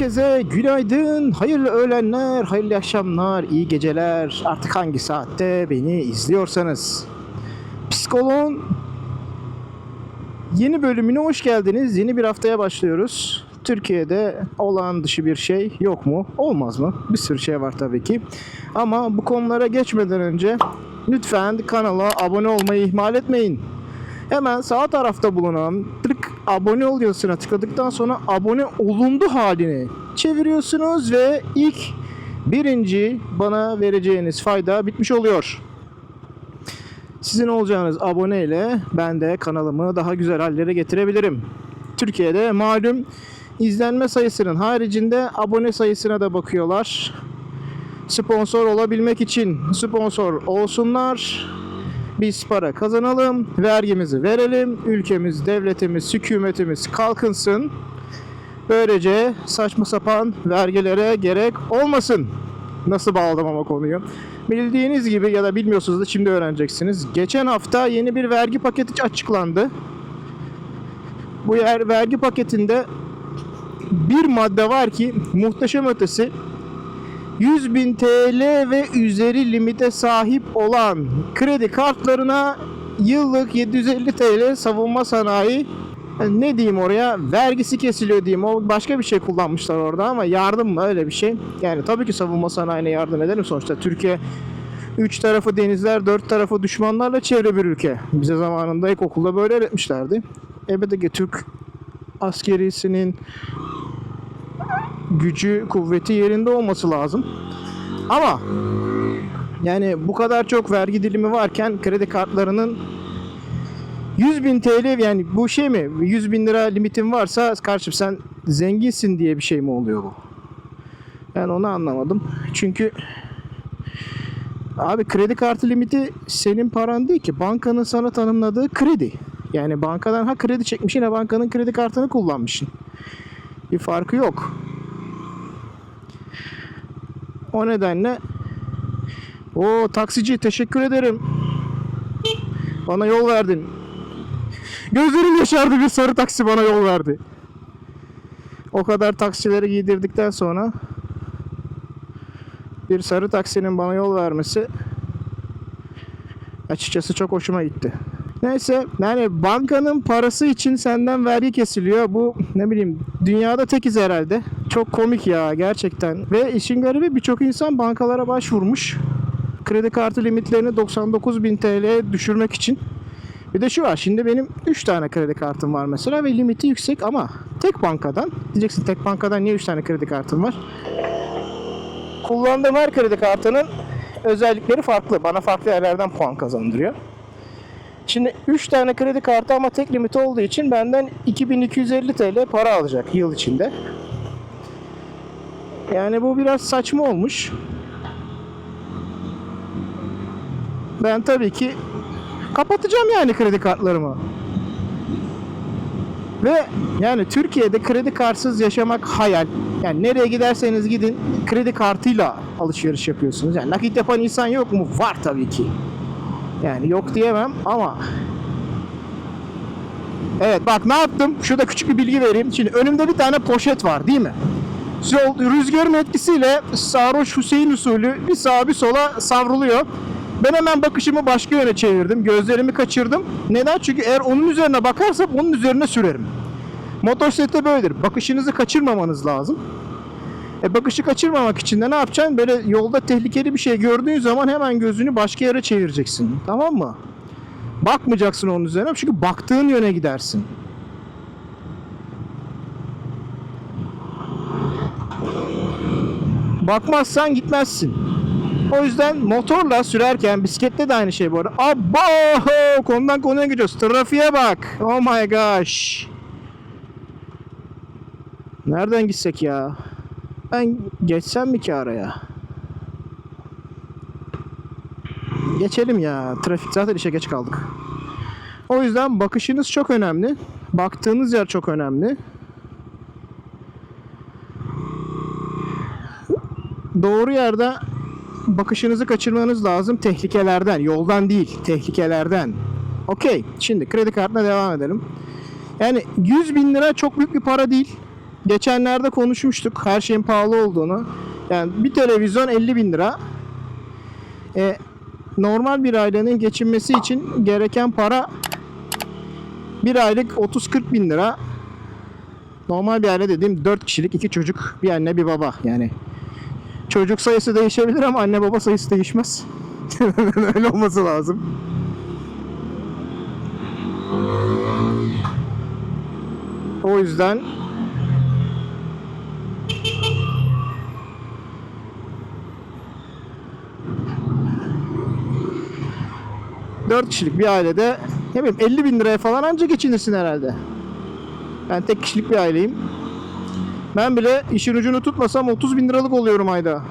Herkese günaydın, hayırlı öğlenler, hayırlı akşamlar, iyi geceler. Artık hangi saatte beni izliyorsanız. Psikoloğun yeni bölümüne hoş geldiniz. Yeni bir haftaya başlıyoruz. Türkiye'de olağan dışı bir şey yok mu? Olmaz mı? Bir sürü şey var tabii ki. Ama bu konulara geçmeden önce lütfen kanala abone olmayı ihmal etmeyin. Hemen sağ tarafta bulunan tık abone ol yazısına tıkladıktan sonra abone olundu halini çeviriyorsunuz ve ilk birinci bana vereceğiniz fayda bitmiş oluyor. Sizin olacağınız aboneyle ben de kanalımı daha güzel hallere getirebilirim. Türkiye'de malum izlenme sayısının haricinde abone sayısına da bakıyorlar. Sponsor olabilmek için sponsor olsunlar. Biz para kazanalım, vergimizi verelim, ülkemiz, devletimiz, hükümetimiz kalkınsın. Böylece saçma sapan vergilere gerek olmasın. Nasıl bağladım ama konuyu? Bildiğiniz gibi ya da bilmiyorsunuz da şimdi öğreneceksiniz. Geçen hafta yeni bir vergi paketi açıklandı. Bu yer vergi paketinde bir madde var ki muhteşem ötesi 100 bin TL ve üzeri limite sahip olan kredi kartlarına yıllık 750 TL savunma sanayi ne diyeyim oraya vergisi kesiliyor diyeyim. O başka bir şey kullanmışlar orada ama yardım mı öyle bir şey. Yani tabii ki savunma sanayine yardım edelim sonuçta. Türkiye üç tarafı denizler, dört tarafı düşmanlarla çevre bir ülke. Bize zamanında ilkokulda böyle öğretmişlerdi. Elbette ki Türk askerisinin gücü, kuvveti yerinde olması lazım. Ama yani bu kadar çok vergi dilimi varken kredi kartlarının 100 bin TL yani bu şey mi? 100 bin lira limitin varsa karşım sen zenginsin diye bir şey mi oluyor bu? Ben onu anlamadım. Çünkü abi kredi kartı limiti senin paran değil ki. Bankanın sana tanımladığı kredi. Yani bankadan ha kredi çekmişsin ha bankanın kredi kartını kullanmışsın. Bir farkı yok. O nedenle o taksici teşekkür ederim. Bana yol verdin. Gözlerim yaşardı bir sarı taksi bana yol verdi. O kadar taksileri giydirdikten sonra bir sarı taksinin bana yol vermesi açıkçası çok hoşuma gitti. Neyse yani bankanın parası için senden vergi kesiliyor. Bu ne bileyim dünyada tekiz herhalde. Çok komik ya gerçekten. Ve işin garibi birçok insan bankalara başvurmuş. Kredi kartı limitlerini 99 bin TL'ye düşürmek için. Bir de şu var şimdi benim 3 tane kredi kartım var mesela ve limiti yüksek ama tek bankadan diyeceksin tek bankadan niye 3 tane kredi kartım var? Kullandığım her kredi kartının özellikleri farklı. Bana farklı yerlerden puan kazandırıyor. Şimdi 3 tane kredi kartı ama tek limit olduğu için benden 2250 TL para alacak yıl içinde. Yani bu biraz saçma olmuş. Ben tabii ki kapatacağım yani kredi kartlarımı. Ve yani Türkiye'de kredi kartsız yaşamak hayal. Yani nereye giderseniz gidin kredi kartıyla alışveriş yapıyorsunuz. Yani nakit yapan insan yok mu? Var tabii ki. Yani yok diyemem ama Evet bak ne yaptım? Şurada küçük bir bilgi vereyim. Şimdi önümde bir tane poşet var değil mi? Rüzgarın etkisiyle sarhoş Hüseyin usulü bir sağa bir sola savruluyor. Ben hemen bakışımı başka yöne çevirdim. Gözlerimi kaçırdım. Neden? Çünkü eğer onun üzerine bakarsam onun üzerine sürerim. Motosiklette böyledir. Bakışınızı kaçırmamanız lazım. E bakışı kaçırmamak için de ne yapacaksın? Böyle yolda tehlikeli bir şey gördüğün zaman hemen gözünü başka yere çevireceksin. Tamam mı? Bakmayacaksın onun üzerine çünkü baktığın yöne gidersin. Bakmazsan gitmezsin. O yüzden motorla sürerken bisiklette de aynı şey bu arada. Abo! Konudan konuya gidiyoruz. Trafiğe bak. Oh my gosh. Nereden gitsek ya? Ben geçsem mi ki araya? Geçelim ya. Trafik zaten işe geç kaldık. O yüzden bakışınız çok önemli. Baktığınız yer çok önemli. Doğru yerde bakışınızı kaçırmanız lazım tehlikelerden, yoldan değil, tehlikelerden. Okey, şimdi kredi kartına devam edelim. Yani 100 bin lira çok büyük bir para değil. Geçenlerde konuşmuştuk her şeyin pahalı olduğunu. Yani bir televizyon 50 bin lira. E, normal bir ailenin geçinmesi için gereken para bir aylık 30-40 bin lira. Normal bir aile dediğim 4 kişilik iki çocuk bir anne bir baba yani. Çocuk sayısı değişebilir ama anne baba sayısı değişmez. Öyle olması lazım. O yüzden Dört kişilik bir ailede ne bileyim 50 bin liraya falan anca geçinirsin herhalde. Ben tek kişilik bir aileyim. Ben bile işin ucunu tutmasam 30 bin liralık oluyorum ayda.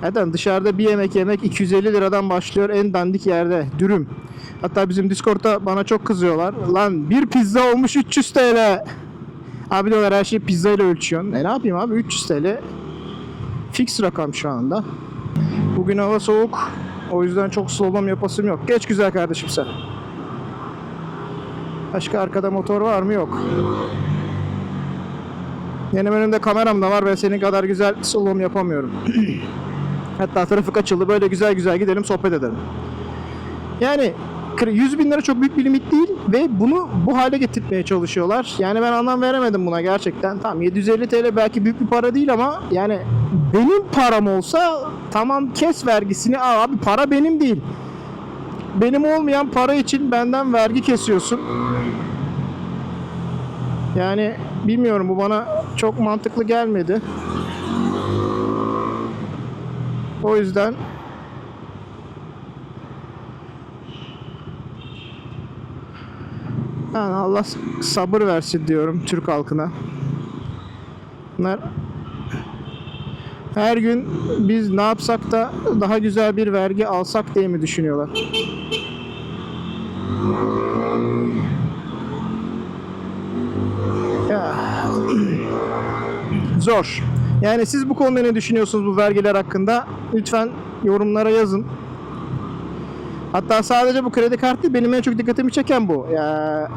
Zaten dışarıda bir yemek yemek 250 liradan başlıyor en dandik yerde. Dürüm. Hatta bizim Discord'da bana çok kızıyorlar. Lan bir pizza olmuş 300 TL. Abi diyorlar her şeyi pizza ile ölçüyorsun. E ne yapayım abi 300 TL. Fix rakam şu anda. Bugün hava soğuk. O yüzden çok slalom yapasım yok. Geç güzel kardeşim sen. Başka arkada motor var mı? Yok. Benim önümde kameram da var ve senin kadar güzel slalom yapamıyorum. Hatta trafik açıldı böyle güzel güzel gidelim sohbet edelim. Yani 100 bin lira çok büyük bir limit değil ve bunu bu hale getirmeye çalışıyorlar. Yani ben anlam veremedim buna gerçekten. Tamam 750 TL belki büyük bir para değil ama yani benim param olsa tamam kes vergisini al abi para benim değil. Benim olmayan para için benden vergi kesiyorsun. Yani bilmiyorum bu bana çok mantıklı gelmedi. O yüzden yani Allah sabır versin diyorum Türk halkına. Bunlar her gün biz ne yapsak da daha güzel bir vergi alsak diye mi düşünüyorlar? Ya. Zor. Yani siz bu konuda ne düşünüyorsunuz bu vergiler hakkında? Lütfen yorumlara yazın. Hatta sadece bu kredi kartı benim en çok dikkatimi çeken bu. Ya,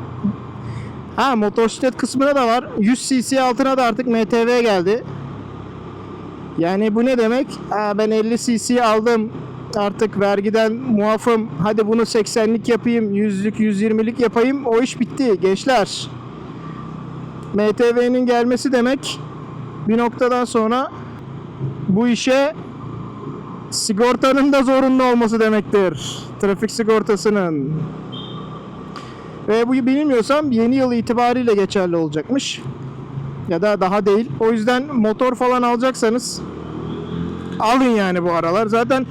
ha motosiklet kısmına da var. 100 cc altına da artık MTV geldi. Yani bu ne demek? Aa, ben 50 cc aldım. Artık vergiden muafım. Hadi bunu 80'lik yapayım, 100'lük, 120'lik yapayım. O iş bitti gençler. MTV'nin gelmesi demek bir noktadan sonra bu işe sigortanın da zorunlu olması demektir. Trafik sigortasının. Ve bu bilmiyorsam yeni yıl itibariyle geçerli olacakmış. Ya da daha değil. O yüzden motor falan alacaksanız alın yani bu aralar. Zaten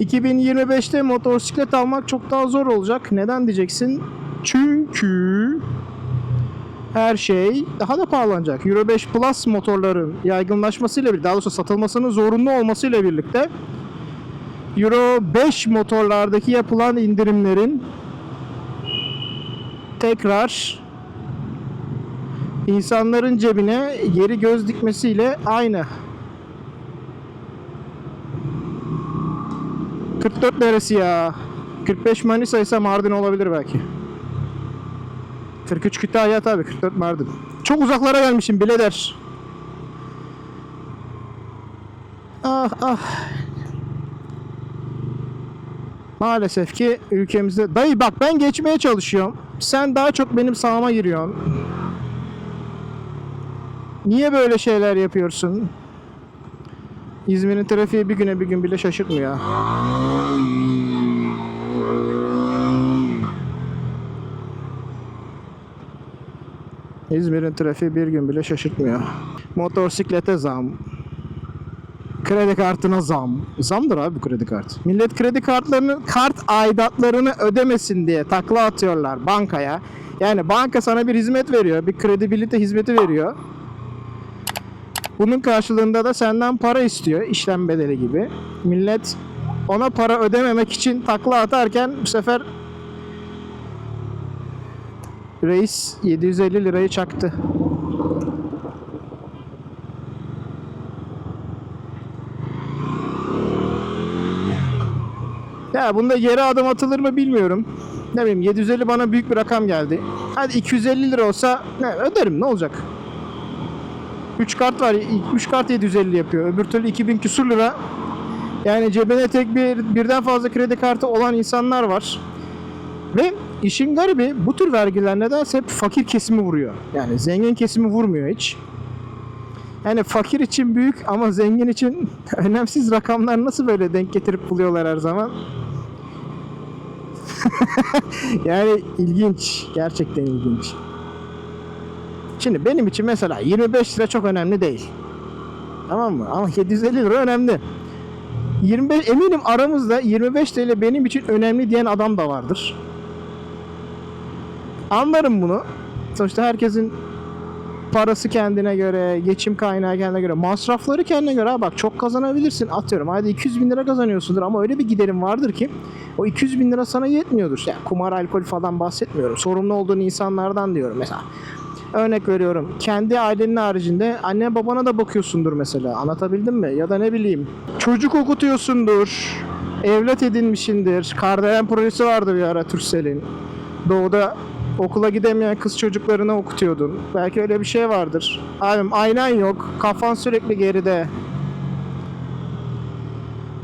2025'te motosiklet almak çok daha zor olacak. Neden diyeceksin? Çünkü her şey daha da pahalanacak. Euro 5 Plus motorların yaygınlaşmasıyla birlikte, daha doğrusu satılmasının zorunlu olmasıyla birlikte Euro 5 motorlardaki yapılan indirimlerin tekrar insanların cebine geri göz dikmesiyle aynı. 44 neresi ya? 45 Manisa ise Mardin olabilir belki. 43 Kütahya tabii 44 Mardin. Çok uzaklara gelmişim birader. Ah ah. Maalesef ki ülkemizde dayı bak ben geçmeye çalışıyorum. Sen daha çok benim sağıma giriyorsun. Niye böyle şeyler yapıyorsun? İzmir'in trafiği bir güne bir gün bile şaşırtmıyor. İzmir'in trafiği bir gün bile şaşırtmıyor. Motosiklete zam. Kredi kartına zam. Zamdır abi bu kredi kartı. Millet kredi kartlarını, kart aidatlarını ödemesin diye takla atıyorlar bankaya. Yani banka sana bir hizmet veriyor. Bir kredibilite hizmeti veriyor. Bunun karşılığında da senden para istiyor. işlem bedeli gibi. Millet ona para ödememek için takla atarken bu sefer reis 750 lirayı çaktı. Ya bunda geri adım atılır mı bilmiyorum. Ne bileyim 750 bana büyük bir rakam geldi. Hadi 250 lira olsa ne, öderim ne olacak? 3 kart var. 3 kart 750 yapıyor. Öbür türlü 2000 küsur lira. Yani cebine tek bir birden fazla kredi kartı olan insanlar var. Ve işin garibi bu tür vergiler nedense hep fakir kesimi vuruyor. Yani zengin kesimi vurmuyor hiç. Yani fakir için büyük ama zengin için önemsiz rakamlar nasıl böyle denk getirip buluyorlar her zaman? yani ilginç. Gerçekten ilginç. Şimdi benim için mesela 25 lira çok önemli değil. Tamam mı? Ama 750 lira önemli. 25 eminim aramızda 25 TL benim için önemli diyen adam da vardır. Anlarım bunu. Sonuçta herkesin parası kendine göre, geçim kaynağı kendine göre, masrafları kendine göre. Ha bak çok kazanabilirsin atıyorum. Hadi 200 bin lira kazanıyorsundur ama öyle bir giderin vardır ki o 200 bin lira sana yetmiyordur. Yani kumar, alkol falan bahsetmiyorum. Sorumlu olduğun insanlardan diyorum mesela. Örnek veriyorum. Kendi ailenin haricinde anne babana da bakıyorsundur mesela. Anlatabildim mi? Ya da ne bileyim. Çocuk okutuyorsundur. Evlat edinmişindir. Kardelen projesi vardı bir ara Türksel'in. Doğuda okula gidemeyen kız çocuklarını okutuyordun. Belki öyle bir şey vardır. Abim aynan yok. Kafan sürekli geride.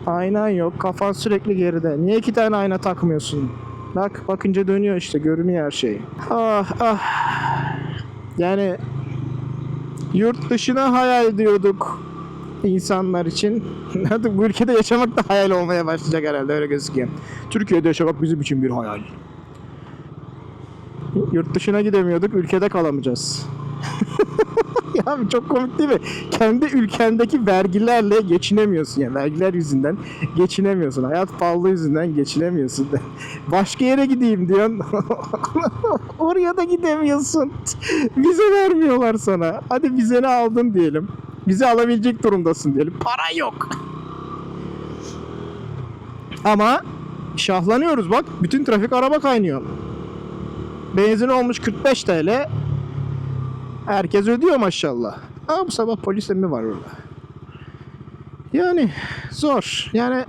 Aynan yok. Kafan sürekli geride. Niye iki tane ayna takmıyorsun? Bak bakınca dönüyor işte. Görünüyor her şey. Ah ah. Yani yurt dışına hayal ediyorduk insanlar için. Artık bu ülkede yaşamak da hayal olmaya başlayacak herhalde öyle gözüküyor. Türkiye'de yaşamak bizim için bir hayal. Yurt dışına gidemiyorduk, ülkede kalamayacağız. ya çok komik değil mi? Kendi ülkendeki vergilerle geçinemiyorsun yani vergiler yüzünden geçinemiyorsun. Hayat pahalı yüzünden geçinemiyorsun. Başka yere gideyim diyorsun. Oraya da gidemiyorsun. Vize vermiyorlar sana. Hadi vizeni aldın diyelim. Vize alabilecek durumdasın diyelim. Para yok. Ama şahlanıyoruz bak. Bütün trafik araba kaynıyor. Benzin olmuş 45 TL. Herkes ödüyor maşallah. Ama bu sabah polis mi var orada? Yani zor. Yani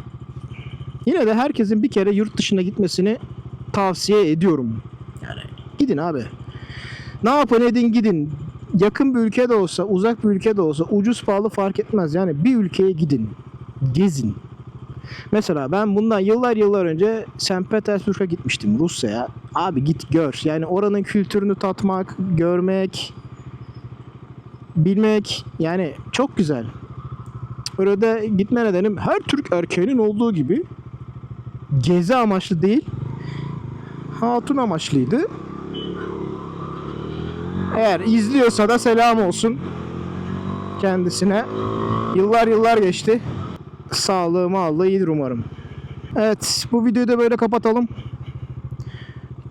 yine de herkesin bir kere yurt dışına gitmesini tavsiye ediyorum. Yani gidin abi. Ne yapın edin gidin. Yakın bir ülke de olsa, uzak bir ülke de olsa, ucuz pahalı fark etmez. Yani bir ülkeye gidin. Gezin. Mesela ben bundan yıllar yıllar önce St. Petersburg'a gitmiştim Rusya'ya. Abi git gör. Yani oranın kültürünü tatmak, görmek, bilmek yani çok güzel. Orada gitme nedenim her Türk erkeğinin olduğu gibi gezi amaçlı değil hatun amaçlıydı. Eğer izliyorsa da selam olsun kendisine. Yıllar yıllar geçti. Sağlığı mağlığı iyidir umarım. Evet bu videoyu da böyle kapatalım.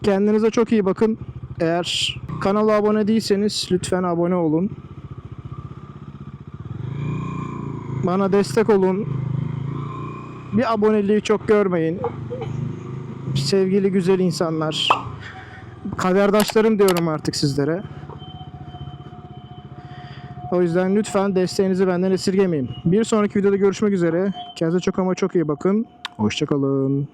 Kendinize çok iyi bakın. Eğer kanala abone değilseniz lütfen abone olun. Bana destek olun. Bir aboneliği çok görmeyin. Sevgili güzel insanlar. Kaderdaşlarım diyorum artık sizlere. O yüzden lütfen desteğinizi benden esirgemeyin. Bir sonraki videoda görüşmek üzere. Kendinize çok ama çok iyi bakın. Hoşçakalın.